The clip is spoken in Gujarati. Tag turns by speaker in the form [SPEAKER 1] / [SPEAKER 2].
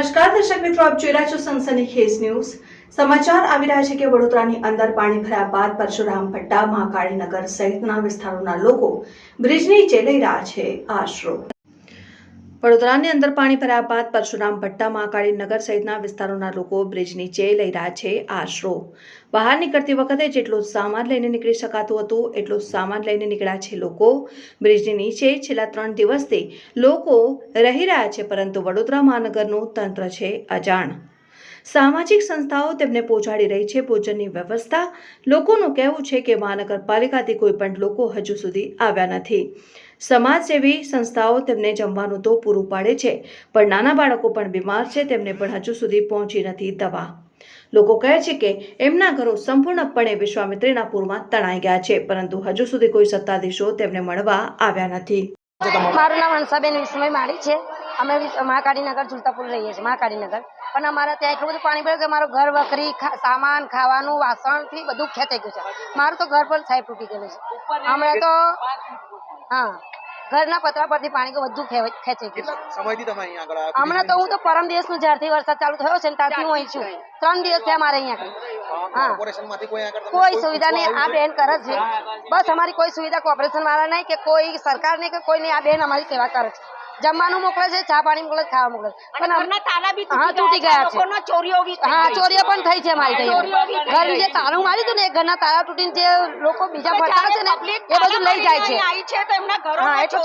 [SPEAKER 1] નમસ્કાર, દર્શક મિત્રો, આપ જોઈ રહ્યા છો સનસની ખેસ ન્યૂઝ. સમાચાર આવી રહ્યા છે કે વડોદરાની અંદર પાણી ભર્યા બાદ પરશુરામ ભટ્ટા મહાકાળીનગર સહિતના વિસ્તારોના લોકો બ્રિજ નીચે લઈ રહ્યા છે આશરો. વડોદરાની અંદર પાણી ભરાયા બાદ પરશુરામ ભટ્ટા મહાકાળીનગર સહિતના વિસ્તારોના લોકો બ્રિજ નીચે લઈ રહ્યા છે આશરો. બહાર નીકળતી વખતે જેટલું સામાન લઈને નીકળી શકાતું હતું, એટલું સામાન લઈને નીકળ્યા છે લોકો. બ્રિજની નીચે છેલ્લા ત્રણ દિવસથી લોકો રહી રહ્યા છે, પરંતુ વડોદરા મહાનગરનું તંત્ર છે અજાણ. સામાજિક સંસ્થાઓ તેમને પહોંચાડી રહી છે ભોજનની વ્યવસ્થા. લોકોનું કહેવું છે કે મહાનગરપાલિકાથી કોઈ પણ લોકો હજુ સુધી આવ્યા નથી. સમાજસેવી સંસ્થાઓ તેમને જમવાનું તો પૂરું પાડે છે, પણ નાના બાળકો પણ બીમાર છે, તેમને પણ હજુ સુધી પહોંચી નથી દવા. લોકો કહે છે કે એમના ઘરો સંપૂર્ણપણે વિશ્વામિત્રીના પૂરમાં તણાઈ ગયા છે, પરંતુ હજુ સુધી કોઈ સત્તાધીશો તેમને મળવા આવ્યા નથી.
[SPEAKER 2] મારું નામ હંસાબેન વિસ્મય માળી છે. અમે મહાકાળીનગર ઝુલતાપુર રહીએ છીએ, મહાકાળીનગર. પણ અમારે ત્યાં એટલું બધું પાણી ભર્યું કે મારું ઘર વખરી સામાન ખાવાનું વાસણથી બધું ખેંચાઈ ગયું છે. મારું તો ઘર પણ સાહેબ તૂટી ગયેલું છે. હમણાં તો હા ઘરના પતરા પરથી પાણી બધું ખેંચાઈ ગયું હમણાં તો હું તો પરમ દિવસનું જ્યારથી વરસાદ ચાલુ થયો છે ને ત્યારથી હું અહીં છું. ત્રણ દિવસ થયા મારે અહીંયા હા
[SPEAKER 3] કોઈ
[SPEAKER 2] કોઈ સુવિધા નહીં આ બેન કરે છે. બસ અમારી કોઈ સુવિધા કોર્પોરેશન વાળા નહીં કે કોઈ સરકાર નહીં કે કોઈ નહીં આ બેન અમારી સેવા કરે છે. જમવાનું મોકલે છે ચા પાણી મોકલે છે ખાવા મોકલે છે પણ
[SPEAKER 4] ઘરના તાલા બી
[SPEAKER 2] હા, તૂટી ગયા છે.
[SPEAKER 4] ચોરીઓ બી
[SPEAKER 2] હા. ચોરીઓ પણ થઈ છે મારી
[SPEAKER 4] થઈ
[SPEAKER 2] ઘર જે. તાળું માર્યું હતું ને એ ઘરના તાળા તૂટીને જે લોકો બીજા ફરતા છે ને એ બધું લઈ જાય છે
[SPEAKER 4] આવી છે તો